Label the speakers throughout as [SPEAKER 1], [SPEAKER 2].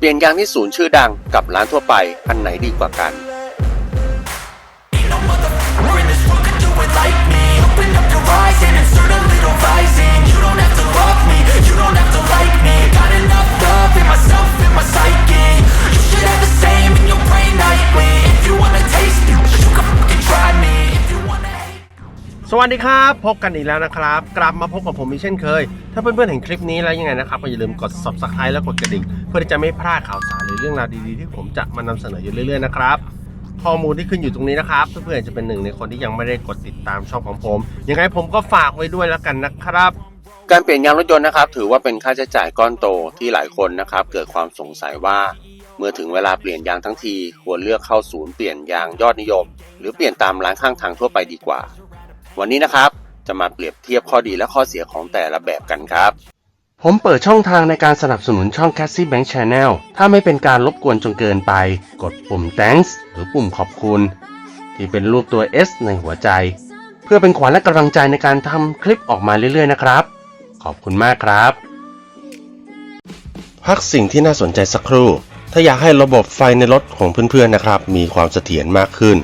[SPEAKER 1] เปลี่ยนยางที่ศูนย์ชื่อดังกับร้านทั่วไปอันไหนดีกว่ากัน
[SPEAKER 2] สวัสดีครับ พบกันอีกแล้วนะครับ กลับมาพบกับผมอีกเช่นเคย ถ้าเพื่อนๆเห็นคลิปนี้แล้วยังไงนะครับก็อย่าลืมกด subscribe และกดกระดิ่ง เพื่อที่จะไม่พลาดข่าวสารหรือเรื่องราวดีๆที่ผมจะมานำเสนออยู่เรื่อยๆนะครับข้อมูลที่ขึ้นอยู่ตรงนี้นะครับ เพื่อนๆจะเป็นหนึ่งในคนที่ยังไม่ได้กดติดตามช่องของผมยังไงผมก็ฝากไว้ด้วยแล้วกันนะครับ
[SPEAKER 1] การเปลี่ยนยางรถยนต์นะครับ ถือว่าเป็นค่าใช้จ่ายก้อนโตที่หลายคนนะครับ เกิดความสงสัยว่าเมื่อถึงเวลาเปลี่ยนยางทั้งทีควรเลือกเข้าศูนย์เปลี่ยนยางยอดนิยม หรือเปลี่ยนตามร้านข้างทางทั่วไปดีกว่า วันนี้นะครับ จะมาเปรียบเทียบข้อดีและข้อเสียของแต่ละแบบกันครับ
[SPEAKER 2] ผมเปิดช่องทางในการสนับสนุนช่อง c a s s i e Bank Channel ถ้าไม่เป็นการรบกวนจนเกินไป กดปุ่ม thanks หรือปุ่มขอบคุณ ที่เป็นรูปตัว S ในหัวใจ เพื่อเป็นขวัญและกำลังใจในการทำคลิปออกมาเรื่อยๆนะครับ ขอบคุณมากครับ พักสิ่งที่น่าสนใจสักครู่ ถ้าอยากให้ระบบไฟในรถของเพื่อนๆนะครับ มีความเสถียรมากขึ้น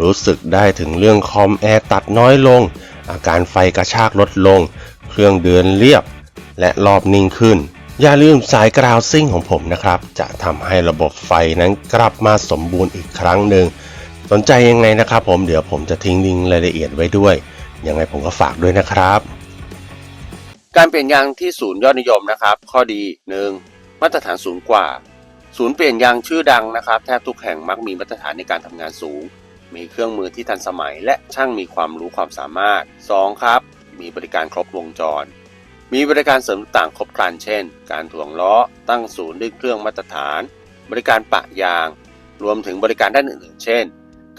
[SPEAKER 2] รู้สึกได้ถึงเรื่องคอมแอร์ตัดน้อยลง อาการไฟกระชากลดลง เครื่องเดินเรียบ และรอบนิ่งขึ้น อย่าลืมสายกราวซิ่งของผมนะครับ จะทำให้ระบบไฟนั้นกลับมาสมบูรณ์อีกครั้งหนึ่ง สนใจยังไงนะครับผมเดี๋ยวผมจะทิ้งลิงก์รายละเอียดไว้ด้วย ยังไงผมก็ฝากด้วยนะครับ
[SPEAKER 1] การเปลี่ยนยางที่ศูนย์ยอดนิยมนะครับ ข้อดี 1. มาตรฐานสูงกว่า ศูนย์เปลี่ยนยางชื่อดังนะครับแทบทุกแห่งมักมีมาตรฐานในการทำงานสูง มีเครื่องมือที่ทันสมัย และช่างมีความรู้ความสามารถ 2. ครับ มีบริการครบวงจร มีบริการเสริมต่างครบครันเช่น การถ่วงล้อ ตั้งศูนย์ด้วยเครื่องมาตรฐาน บริการปะยาง รวมถึงบริการด้านอื่นๆ เช่น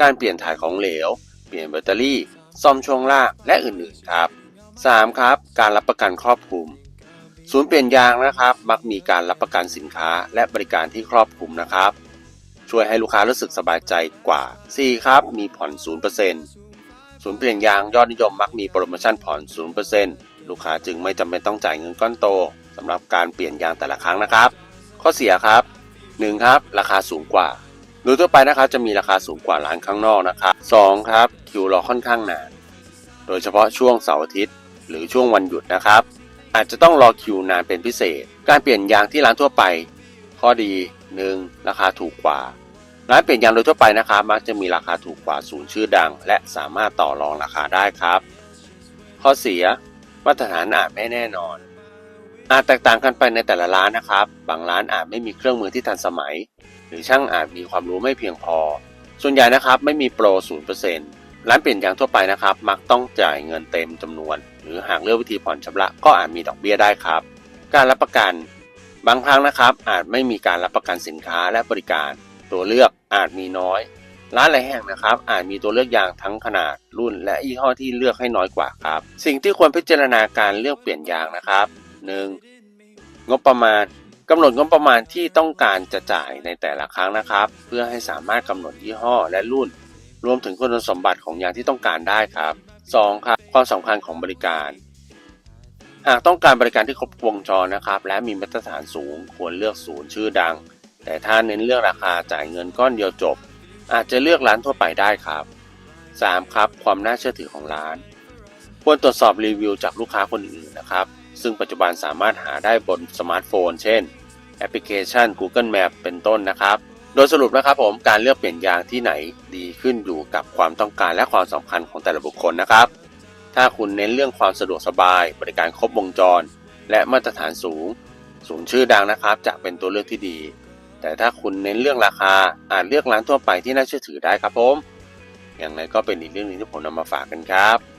[SPEAKER 1] การเปลี่ยนถ่ายของเหลว เปลี่ยนแบตเตอรี่ ซ่อมช่วงล่างและอื่นๆครับ 3. ครับ การรับประกันครอบคลุม ศูนย์เปลี่ยนยางนะครับ มักมีการรับประกันสินค้าและบริการที่ครอบคลุมนะครับ ช่วยให้ลูกค้ารู้สึกสบายใจกว่า 4. ครับ มีผ่อน0%ศูนย์เปลี่ยนยางยอดนิยมมักมีโปรโมชั่นผ่อน 0%ลูกค้าจึงไม่จำเป็นต้องจ่ายเงินก้อนโตสำหรับการเปลี่ยนยางแต่ละครั้งนะครับ ข้อเสียครับ 1. ครับ ราคาสูงกว่าโดยทั่วไปนะครับจะมีราคาสูงกว่าร้านข้างนอกนะครับ 2. ครับคิวรอค่อนข้างนาน โดยเฉพาะช่วงเสาร์อาทิตย์ หรือช่วงวันหยุดนะครับ อาจจะต้องรอคิวนานเป็นพิเศษ การเปลี่ยนยางที่ร้านทั่วไป ข้อดี 1. ราคาถูกกว่า ร้านเปลี่ยนยางโดยทั่วไปนะครับมักจะมีราคาถูกกว่าศูนย์ชื่อดัง และสามารถต่อรองราคาได้ครับ ข้อเสีย มาตรฐานอาจไม่แน่นอน อาจแตกต่างกันไปในแต่ละร้านนะครับ บางร้านอาจไม่มีเครื่องมือที่ทันสมัย หรือช่างอาจมีความรู้ไม่เพียงพอ ส่วนใหญ่นะครับไม่มีโปร 0% ร้านเปลี่ยนยางทั่วไปนะครับ มักต้องจ่ายเงินเต็มจำนวน หรือหากเลือกวิธีผ่อนชำระก็อาจมีดอกเบี้ยได้ครับ การรับประกันบางครั้งนะครับ อาจไม่มีการรับประกันสินค้าและบริการ ตัวเลือกอาจมีน้อย ร้านหลายแห่งนะครับ อาจมีตัวเลือกยางทั้งขนาดรุ่น และยี่ห้อที่เลือกให้น้อยกว่าครับ สิ่งที่ควรพิจารณาการเลือกเปลี่ยนยางนะครับ 1. งบประมาณกำหนดงบประมาณที่ต้องการจะจ่ายในแต่ละครั้งนะครับ เพื่อให้สามารถกำหนดยี่ห้อและรุ่น รวมถึงคุณสมบัติของยาที่ต้องการได้ครับ 2. ครับความสำคัญของบริการ หากต้องการบริการที่ครบวงจรนะครับ และมีมาตรฐานสูงควรเลือกศูนย์ชื่อดัง แต่ถ้าเน้นเรื่องราคาจ่ายเงินก้อนเดียวจบ อาจจะเลือกร้านทั่วไปได้ครับ 3. ครับความน่าเชื่อถือของร้าน ควรตรวจสอบรีวิวจากลูกค้าคนอื่นนะครับ ซึ่งปัจจุบันสามารถหาได้บนสมาร์ทโฟน เช่น แอปพลิเคชัน Google Map เป็นต้นนะครับ โดยสรุปนะครับผมการเลือกเปลี่ยนยางที่ไหนดีขึ้นอยู่กับความต้องการและความสำคัญของแต่ละบุคคลนะครับ ถ้าคุณเน้นเรื่องความสะดวกสบาย บริการครบวงจร และมาตรฐานสูงศูนย์ชื่อดังนะครับ จะเป็นตัวเลือกที่ดี แต่ถ้าคุณเน้นเรื่องราคาอาจเลือกร้านทั่วไปที่น่าเชื่อถือได้ครับผมอย่างไรก็เป็นอีกเรื่องนึงที่ผมนำมาฝากกันครับ